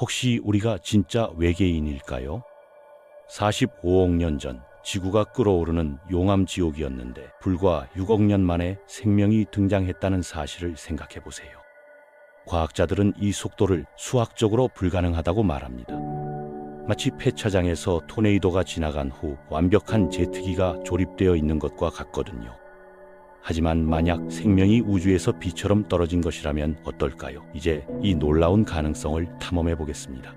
혹시 우리가 진짜 외계인일까요? 45억 년 전 지구가 끓어오르는 용암 지옥이었는데 불과 6억 년 만에 생명이 등장했다는 사실을 생각해 보세요. 과학자들은 이 속도를 수학적으로 불가능하다고 말합니다. 마치 폐차장에서 토네이도가 지나간 후 완벽한 제트기가 조립되어 있는 것과 같거든요. 하지만 만약 생명이 우주에서 비처럼 떨어진 것이라면 어떨까요? 이제 이 놀라운 가능성을 탐험해 보겠습니다.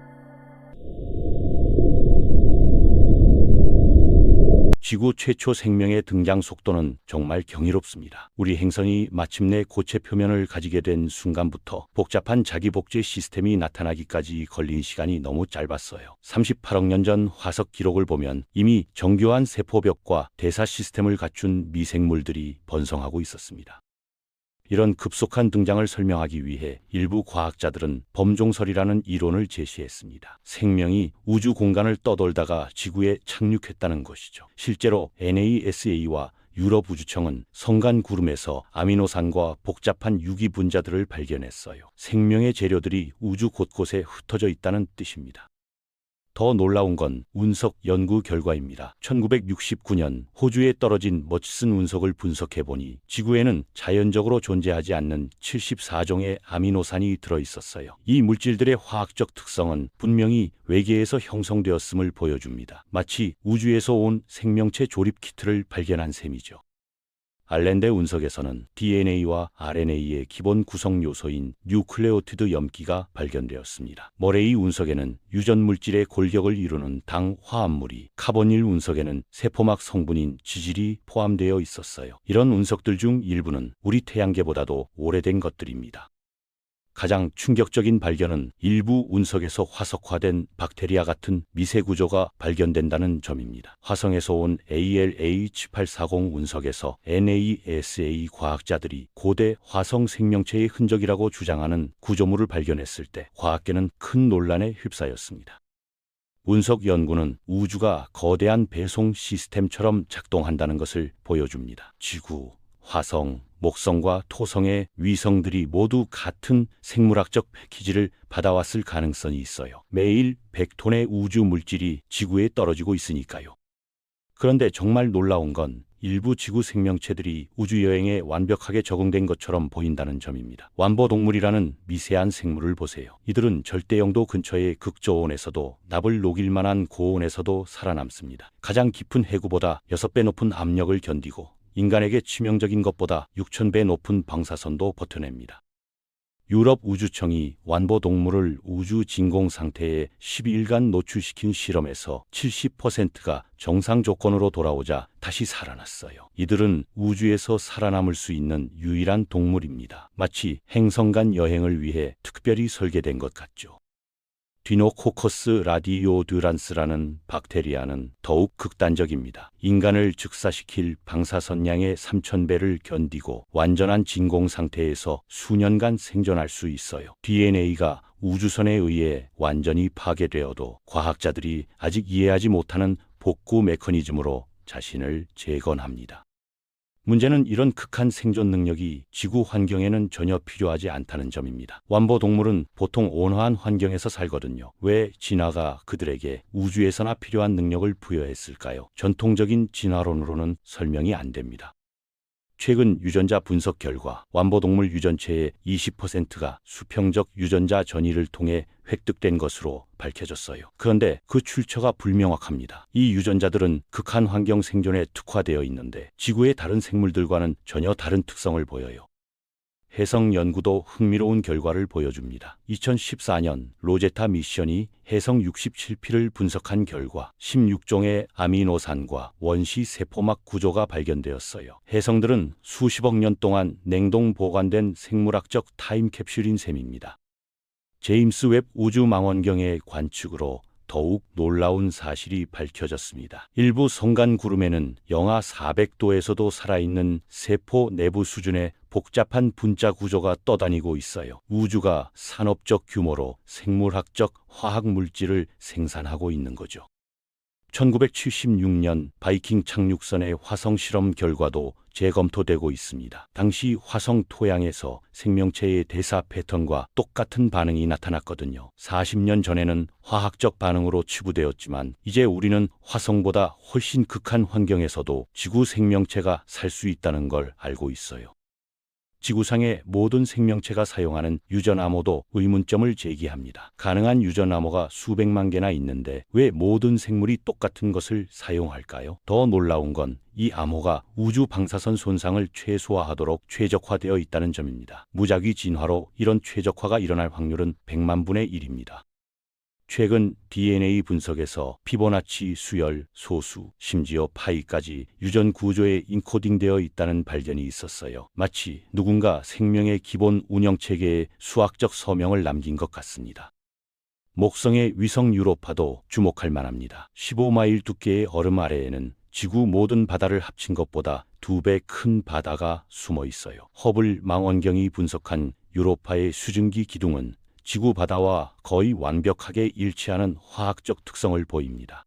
지구 최초 생명의 등장 속도는 정말 경이롭습니다. 우리 행성이 마침내 고체 표면을 가지게 된 순간부터 복잡한 자기복제 시스템이 나타나기까지 걸린 시간이 너무 짧았어요. 38억 년 전 화석 기록을 보면 이미 정교한 세포벽과 대사 시스템을 갖춘 미생물들이 번성하고 있었습니다. 이런 급속한 등장을 설명하기 위해 일부 과학자들은 범종설이라는 이론을 제시했습니다. 생명이 우주 공간을 떠돌다가 지구에 착륙했다는 것이죠. 실제로 NASA와 유럽 우주청은 성간 구름에서 아미노산과 복잡한 유기 분자들을 발견했어요. 생명의 재료들이 우주 곳곳에 흩어져 있다는 뜻입니다. 더 놀라운 건 운석 연구 결과입니다. 1969년 호주에 떨어진 머치슨 운석을 분석해 보니 지구에는 자연적으로 존재하지 않는 74종의 아미노산이 들어 있었어요. 이 물질들의 화학적 특성은 분명히 외계에서 형성되었음을 보여줍니다. 마치 우주에서 온 생명체 조립 키트를 발견한 셈이죠. 알렌데 운석에서는 DNA와 RNA의 기본 구성 요소인 뉴클레오티드 염기가 발견되었습니다. 모레이 운석에는 유전 물질의 골격을 이루는 당 화합물이, 카보닐 운석에는 세포막 성분인 지질이 포함되어 있었어요. 이런 운석들 중 일부는 우리 태양계보다도 오래된 것들입니다. 가장 충격적인 발견은 일부 운석에서 화석화된 박테리아 같은 미세 구조가 발견된다는 점입니다. 화성에서 온 ALH840 운석에서 NASA 과학자들이 고대 화성 생명체의 흔적이라고 주장하는 구조물을 발견했을 때 과학계는 큰 논란에 휩싸였습니다. 운석 연구는 우주가 거대한 배송 시스템처럼 작동한다는 것을 보여줍니다. 지구, 화성, 목성과 토성의 위성들이 모두 같은 생물학적 패키지를 받아왔을 가능성이 있어요. 매일 100톤의 우주 물질이 지구에 떨어지고 있으니까요. 그런데 정말 놀라운 건 일부 지구 생명체들이 우주 여행에 완벽하게 적응된 것처럼 보인다는 점입니다. 완보동물이라는 미세한 생물을 보세요. 이들은 절대 영도 근처의 극저온에서도 납을 녹일 만한 고온에서도 살아남습니다. 가장 깊은 해구보다 6배 높은 압력을 견디고 인간에게 치명적인 것보다 6,000배 높은 방사선도 버텨냅니다. 유럽 우주청이 완보 동물을 우주 진공 상태에 12일간 노출시킨 실험에서 70%가 정상 조건으로 돌아오자 다시 살아났어요. 이들은 우주에서 살아남을 수 있는 유일한 동물입니다. 마치 행성 간 여행을 위해 특별히 설계된 것 같죠. 디노코커스 라디오드란스라는 박테리아는 더욱 극단적입니다. 인간을 즉사시킬 방사선량의 3000배를 견디고 완전한 진공 상태에서 수년간 생존할 수 있어요. DNA가 우주선에 의해 완전히 파괴되어도 과학자들이 아직 이해하지 못하는 복구 메커니즘으로 자신을 재건합니다. 문제는 이런 극한 생존 능력이 지구 환경에는 전혀 필요하지 않다는 점입니다. 완보 동물은 보통 온화한 환경에서 살거든요. 왜 진화가 그들에게 우주에서나 필요한 능력을 부여했을까요? 전통적인 진화론으로는 설명이 안 됩니다. 최근 유전자 분석 결과 완보동물 유전체의 20%가 수평적 유전자 전이를 통해 획득된 것으로 밝혀졌어요. 그런데 그 출처가 불명확합니다. 이 유전자들은 극한 환경 생존에 특화되어 있는데 지구의 다른 생물들과는 전혀 다른 특성을 보여요. 해성 연구도 흥미로운 결과를 보여줍니다. 2014년 로제타 미션이 해성 67피를 분석한 결과 16종의 아미노산과 원시 세포막 구조가 발견되었어요. 해성들은 수십억 년 동안 냉동 보관된 생물학적 타임캡슐인 셈입니다. 제임스 웹 우주망원경의 관측으로 더욱 놀라운 사실이 밝혀졌습니다. 일부 성간 구름에는 영하 400도에서도 살아있는 세포 내부 수준의 복잡한 분자 구조가 떠다니고 있어요. 우주가 산업적 규모로 생물학적 화학 물질을 생산하고 있는 거죠. 1976년 바이킹 착륙선의 화성 실험 결과도 재검토되고 있습니다. 당시 화성 토양에서 생명체의 대사 패턴과 똑같은 반응이 나타났거든요. 40년 전에는 화학적 반응으로 치부되었지만 이제 우리는 화성보다 훨씬 극한 환경에서도 지구 생명체가 살 수 있다는 걸 알고 있어요. 지구상의 모든 생명체가 사용하는 유전 암호도 의문점을 제기합니다. 가능한 유전 암호가 수백만 개나 있는데 왜 모든 생물이 똑같은 것을 사용할까요? 더 놀라운 건 이 암호가 우주 방사선 손상을 최소화하도록 최적화되어 있다는 점입니다. 무작위 진화로 이런 최적화가 일어날 확률은 100만 분의 1입니다. 최근 DNA 분석에서 피보나치 수열, 소수, 심지어 파이까지 유전 구조에 인코딩되어 있다는 발견이 있었어요. 마치 누군가 생명의 기본 운영 체계에 수학적 서명을 남긴 것 같습니다. 목성의 위성 유로파도 주목할 만합니다. 15마일 두께의 얼음 아래에는 지구 모든 바다를 합친 것보다 두 배 큰 바다가 숨어 있어요. 허블 망원경이 분석한 유로파의 수증기 기둥은 지구 바다와 거의 완벽하게 일치하는 화학적 특성을 보입니다.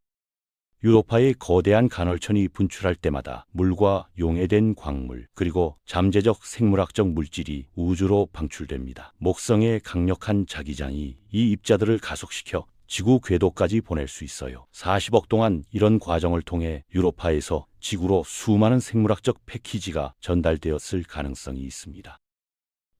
유로파의 거대한 간헐천이 분출할 때마다 물과 용해된 광물 그리고 잠재적 생물학적 물질이 우주로 방출됩니다. 목성의 강력한 자기장이 이 입자들을 가속시켜 지구 궤도까지 보낼 수 있어요. 40억 동안 이런 과정을 통해 유로파에서 지구로 수많은 생물학적 패키지가 전달되었을 가능성이 있습니다.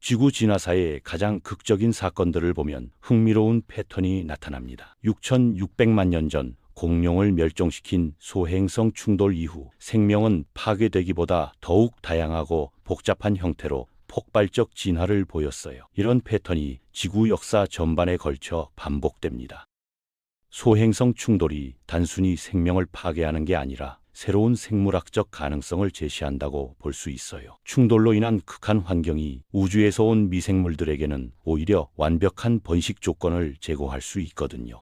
지구 진화사의 가장 극적인 사건들을 보면 흥미로운 패턴이 나타납니다. 6,600만 년 전 공룡을 멸종시킨 소행성 충돌 이후 생명은 파괴되기보다 더욱 다양하고 복잡한 형태로 폭발적 진화를 보였어요. 이런 패턴이 지구 역사 전반에 걸쳐 반복됩니다. 소행성 충돌이 단순히 생명을 파괴하는 게 아니라 새로운 생물학적 가능성을 제시한다고 볼 수 있어요. 충돌로 인한 극한 환경이 우주에서 온 미생물들에게는 오히려 완벽한 번식 조건을 제공할 수 있거든요.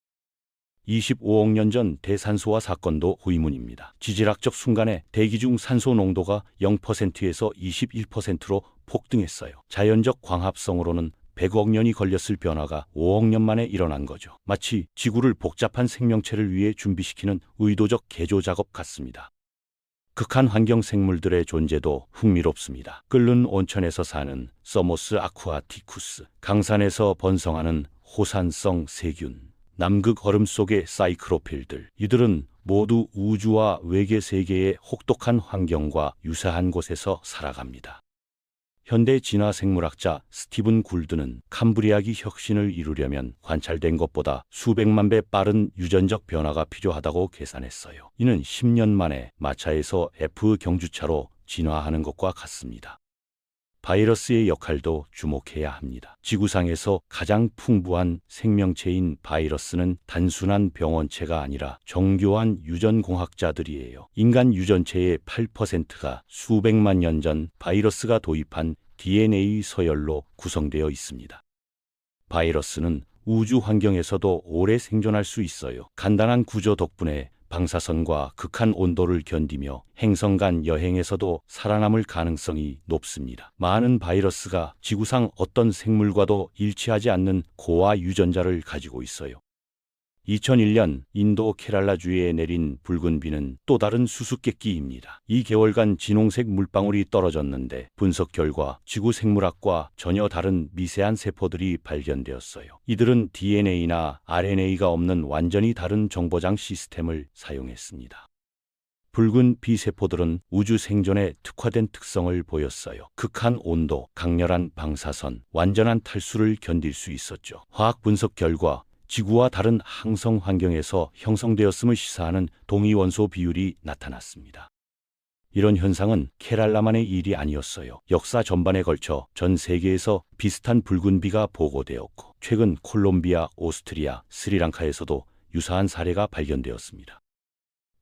25억 년 전 대산소화 사건도 의문입니다. 지질학적 순간에 대기 중 산소 농도가 0%에서 21%로 폭등했어요. 자연적 광합성으로는 100억 년이 걸렸을 변화가 5억 년 만에 일어난 거죠. 마치 지구를 복잡한 생명체를 위해 준비시키는 의도적 개조 작업 같습니다. 극한 환경 생물들의 존재도 흥미롭습니다. 끓는 온천에서 사는 서모스 아쿠아티쿠스, 강산에서 번성하는 호산성 세균, 남극 얼음 속의 사이크로필들. 이들은 모두 우주와 외계 세계의 혹독한 환경과 유사한 곳에서 살아갑니다. 현대 진화 생물학자 스티븐 굴드는 캄브리아기 혁신을 이루려면 관찰된 것보다 수백만 배 빠른 유전적 변화가 필요하다고 계산했어요. 이는 10년 만에 마차에서 F 경주차로 진화하는 것과 같습니다. 바이러스의 역할도 주목해야 합니다. 지구상에서 가장 풍부한 생명체인 바이러스는 단순한 병원체가 아니라 정교한 유전공학자들이에요. 인간 유전체의 8%가 수백만 년 전 바이러스가 도입한 DNA 서열로 구성되어 있습니다. 바이러스는 우주 환경에서도 오래 생존할 수 있어요. 간단한 구조 덕분에 방사선과 극한 온도를 견디며 행성 간 여행에서도 살아남을 가능성이 높습니다. 많은 바이러스가 지구상 어떤 생물과도 일치하지 않는 고화 유전자를 가지고 있어요. 2001년 인도 케랄라주에 내린 붉은 비는 또 다른 수수께끼입니다. 2개월간 진홍색 물방울이 떨어졌는데 분석 결과 지구 생물학과 전혀 다른 미세한 세포들이 발견되었어요. 이들은 DNA나 RNA가 없는 완전히 다른 정보장 시스템을 사용했습니다. 붉은 비세포들은 우주 생존에 특화된 특성을 보였어요. 극한 온도, 강렬한 방사선, 완전한 탈수를 견딜 수 있었죠. 화학 분석 결과 지구와 다른 항성 환경에서 형성되었음을 시사하는 동위원소 비율이 나타났습니다. 이런 현상은 케랄라만의 일이 아니었어요. 역사 전반에 걸쳐 전 세계에서 비슷한 붉은 비가 보고되었고 최근 콜롬비아, 오스트리아, 스리랑카에서도 유사한 사례가 발견되었습니다.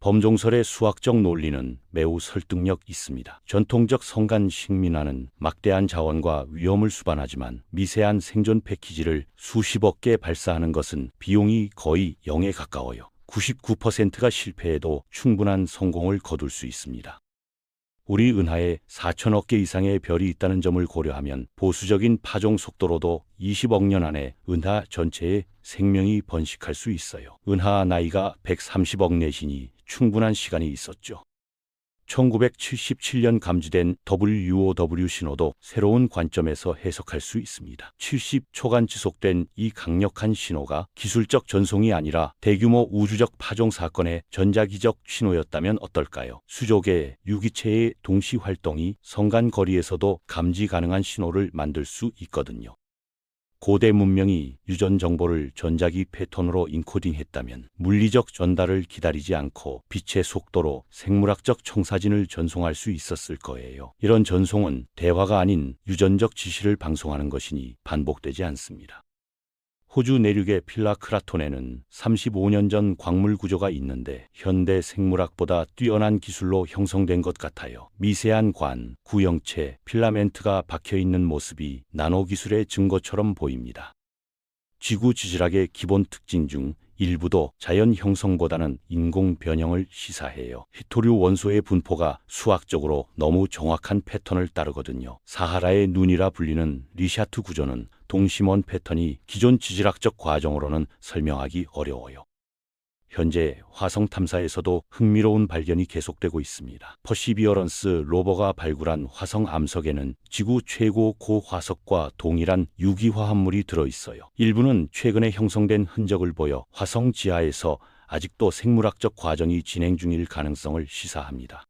범종설의 수학적 논리는 매우 설득력 있습니다. 전통적 성간 식민화는 막대한 자원과 위험을 수반하지만 미세한 생존 패키지를 수십억 개 발사하는 것은 비용이 거의 0에 가까워요. 99%가 실패해도 충분한 성공을 거둘 수 있습니다. 우리 은하에 4천억 개 이상의 별이 있다는 점을 고려하면 보수적인 파종 속도로도 20억 년 안에 은하 전체에 생명이 번식할 수 있어요. 은하 나이가 130억 내신이 충분한 시간이 있었죠. 1977년 감지된 WOW 신호도 새로운 관점에서 해석할 수 있습니다. 70초간 지속된 이 강력한 신호가 기술적 전송이 아니라 대규모 우주적 파종 사건의 전자기적 신호였다면 어떨까요? 수족의 유기체의 동시 활동이 성간 거리에서도 감지 가능한 신호를 만들 수 있거든요. 고대 문명이 유전 정보를 전자기 패턴으로 인코딩했다면 물리적 전달을 기다리지 않고 빛의 속도로 생물학적 청사진을 전송할 수 있었을 거예요. 이런 전송은 대화가 아닌 유전적 지시를 방송하는 것이니 반복되지 않습니다. 호주 내륙의 필라크라톤에는 35년 전 광물 구조가 있는데 현대 생물학보다 뛰어난 기술로 형성된 것 같아요. 미세한 관, 구형체, 필라멘트가 박혀 있는 모습이 나노 기술의 증거처럼 보입니다. 지구 지질학의 기본 특징 중 일부도 자연 형성보다는 인공 변형을 시사해요. 히토류 원소의 분포가 수학적으로 너무 정확한 패턴을 따르거든요. 사하라의 눈이라 불리는 리샤트 구조는 동심원 패턴이 기존 지질학적 과정으로는 설명하기 어려워요. 현재 화성 탐사에서도 흥미로운 발견이 계속되고 있습니다. 퍼시비어런스 로버가 발굴한 화성 암석에는 지구 최고 고화석과 동일한 유기화합물이 들어있어요. 일부는 최근에 형성된 흔적을 보여 화성 지하에서 아직도 생물학적 과정이 진행 중일 가능성을 시사합니다.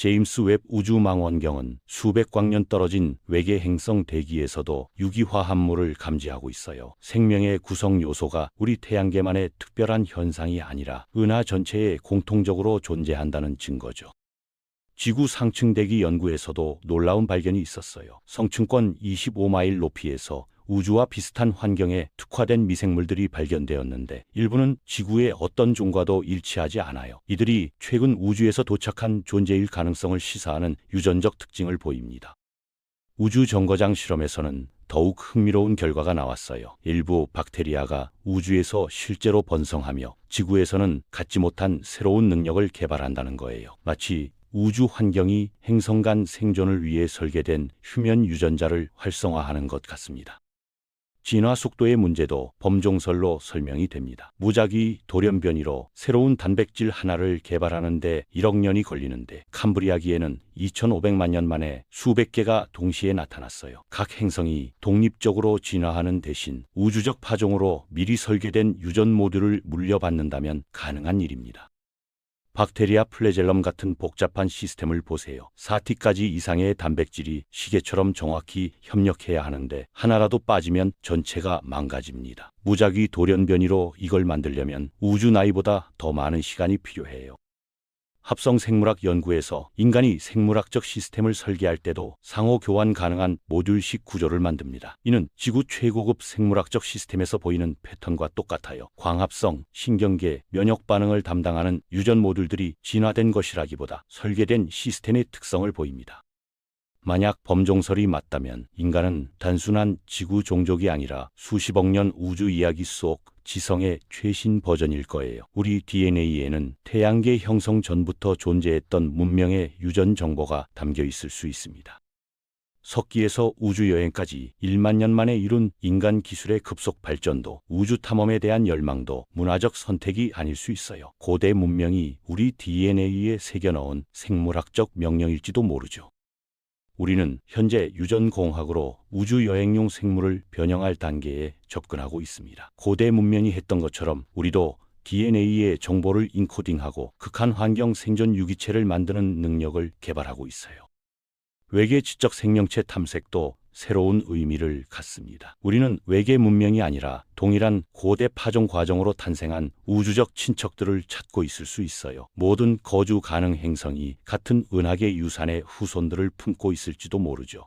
제임스 웹 우주망원경은 수백 광년 떨어진 외계 행성 대기에서도 유기화합물을 감지하고 있어요. 생명의 구성 요소가 우리 태양계만의 특별한 현상이 아니라 은하 전체에 공통적으로 존재한다는 증거죠. 지구 상층 대기 연구에서도 놀라운 발견이 있었어요. 성층권 25마일 높이에서 우주와 비슷한 환경에 특화된 미생물들이 발견되었는데 일부는 지구의 어떤 종과도 일치하지 않아요. 이들이 최근 우주에서 도착한 존재일 가능성을 시사하는 유전적 특징을 보입니다. 우주 정거장 실험에서는 더욱 흥미로운 결과가 나왔어요. 일부 박테리아가 우주에서 실제로 번성하며 지구에서는 갖지 못한 새로운 능력을 개발한다는 거예요. 마치 우주 환경이 행성 간 생존을 위해 설계된 휴면 유전자를 활성화하는 것 같습니다. 진화 속도의 문제도 범종설로 설명이 됩니다. 무작위 돌연변이로 새로운 단백질 하나를 개발하는데 1억 년이 걸리는데 캄브리아기에는 2500만 년 만에 수백 개가 동시에 나타났어요. 각 행성이 독립적으로 진화하는 대신 우주적 파종으로 미리 설계된 유전 모듈을 물려받는다면 가능한 일입니다. 박테리아 플레젤럼 같은 복잡한 시스템을 보세요. 4T까지 이상의 단백질이 시계처럼 정확히 협력해야 하는데 하나라도 빠지면 전체가 망가집니다. 무작위 돌연 변이로 이걸 만들려면 우주 나이보다 더 많은 시간이 필요해요. 합성 생물학 연구에서 인간이 생물학적 시스템을 설계할 때도 상호 교환 가능한 모듈식 구조를 만듭니다. 이는 지구 최고급 생물학적 시스템에서 보이는 패턴과 똑같아요. 광합성, 신경계, 면역 반응을 담당하는 유전 모듈들이 진화된 것이라기보다 설계된 시스템의 특성을 보입니다. 만약 범종설이 맞다면 인간은 단순한 지구 종족이 아니라 수십억 년 우주 이야기 속 지성의 최신 버전일 거예요. 우리 DNA에는 태양계 형성 전부터 존재했던 문명의 유전 정보가 담겨 있을 수 있습니다. 석기에서 우주여행까지 1만 년 만에 이룬 인간 기술의 급속 발전도 우주 탐험에 대한 열망도 문화적 선택이 아닐 수 있어요. 고대 문명이 우리 DNA에 새겨넣은 생물학적 명령일지도 모르죠. 우리는 현재 유전공학으로 우주여행용 생물을 변형할 단계에 접근하고 있습니다. 고대 문명이 했던 것처럼 우리도 DNA의 정보를 인코딩하고 극한 환경 생존 유기체를 만드는 능력을 개발하고 있어요. 외계 지적 생명체 탐색도 새로운 의미를 갖습니다. 우리는 외계 문명이 아니라 동일한 고대 파종 과정으로 탄생한 우주적 친척들을 찾고 있을 수 있어요. 모든 거주 가능 행성이 같은 은하계 유산의 후손들을 품고 있을지도 모르죠.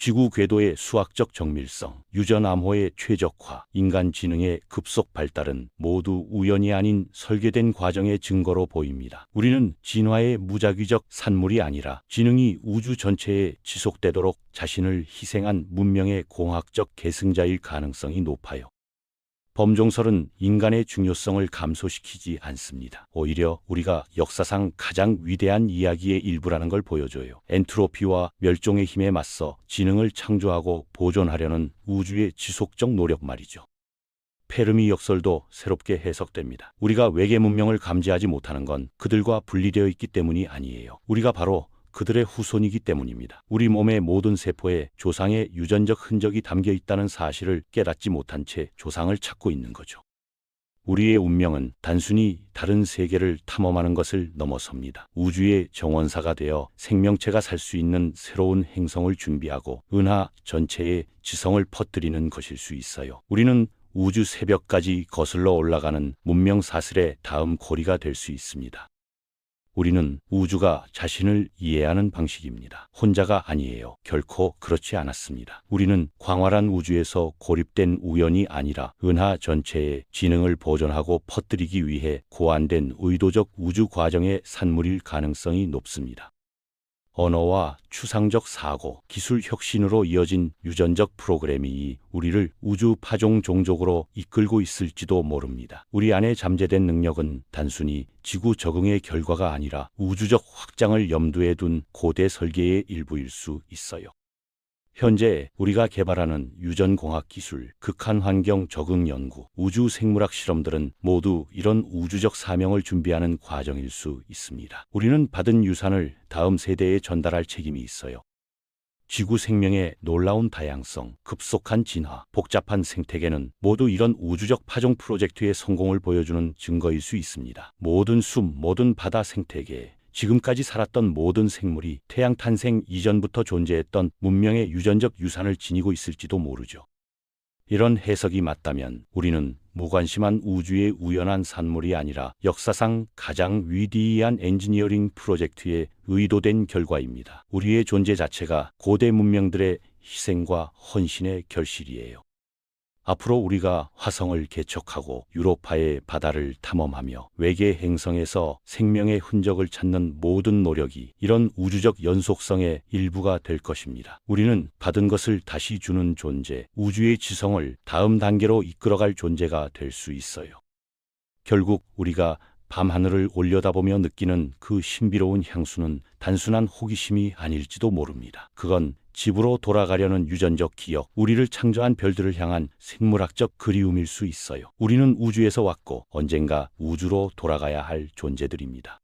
지구 궤도의 수학적 정밀성, 유전 암호의 최적화, 인간 지능의 급속 발달은 모두 우연이 아닌 설계된 과정의 증거로 보입니다. 우리는 진화의 무작위적 산물이 아니라 지능이 우주 전체에 지속되도록 자신을 희생한 문명의 공학적 계승자일 가능성이 높아요. 범종설은 인간의 중요성을 감소시키지 않습니다. 오히려 우리가 역사상 가장 위대한 이야기의 일부라는 걸 보여줘요. 엔트로피와 멸종의 힘에 맞서 지능을 창조하고 보존하려는 우주의 지속적 노력 말이죠. 페르미 역설도 새롭게 해석됩니다. 우리가 외계 문명을 감지하지 못하는 건 그들과 분리되어 있기 때문이 아니에요. 우리가 바로 그들의 후손이기 때문입니다. 우리 몸의 모든 세포에 조상의 유전적 흔적이 담겨 있다는 사실을 깨닫지 못한 채 조상을 찾고 있는 거죠. 우리의 운명은 단순히 다른 세계를 탐험하는 것을 넘어섭니다. 우주의 정원사가 되어 생명체가 살 수 있는 새로운 행성을 준비하고 은하 전체에 지성을 퍼뜨리는 것일 수 있어요. 우리는 우주 새벽까지 거슬러 올라가는 문명 사슬의 다음 고리가 될 수 있습니다. 우리는 우주가 자신을 이해하는 방식입니다. 혼자가 아니에요. 결코 그렇지 않았습니다. 우리는 광활한 우주에서 고립된 우연이 아니라 은하 전체의 지능을 보존하고 퍼뜨리기 위해 고안된 의도적 우주 과정의 산물일 가능성이 높습니다. 언어와 추상적 사고, 기술 혁신으로 이어진 유전적 프로그램이 우리를 우주 파종 종족으로 이끌고 있을지도 모릅니다. 우리 안에 잠재된 능력은 단순히 지구 적응의 결과가 아니라 우주적 확장을 염두에 둔 고대 설계의 일부일 수 있어요. 현재 우리가 개발하는 유전공학 기술, 극한 환경 적응 연구, 우주 생물학 실험들은 모두 이런 우주적 사명을 준비하는 과정일 수 있습니다. 우리는 받은 유산을 다음 세대에 전달할 책임이 있어요. 지구 생명의 놀라운 다양성, 급속한 진화, 복잡한 생태계는 모두 이런 우주적 파종 프로젝트의 성공을 보여주는 증거일 수 있습니다. 모든 숲, 모든 바다 생태계, 지금까지 살았던 모든 생물이 태양 탄생 이전부터 존재했던 문명의 유전적 유산을 지니고 있을지도 모르죠. 이런 해석이 맞다면 우리는 무관심한 우주의 우연한 산물이 아니라 역사상 가장 위대한 엔지니어링 프로젝트의 의도된 결과입니다. 우리의 존재 자체가 고대 문명들의 희생과 헌신의 결실이에요. 앞으로 우리가 화성을 개척하고 유로파의 바다를 탐험하며 외계 행성에서 생명의 흔적을 찾는 모든 노력이 이런 우주적 연속성의 일부가 될 것입니다. 우리는 받은 것을 다시 주는 존재, 우주의 지성을 다음 단계로 이끌어갈 존재가 될 수 있어요. 결국 우리가 밤하늘을 올려다보며 느끼는 그 신비로운 향수는 단순한 호기심이 아닐지도 모릅니다. 그건 집으로 돌아가려는 유전적 기억, 우리를 창조한 별들을 향한 생물학적 그리움일 수 있어요. 우리는 우주에서 왔고 언젠가 우주로 돌아가야 할 존재들입니다.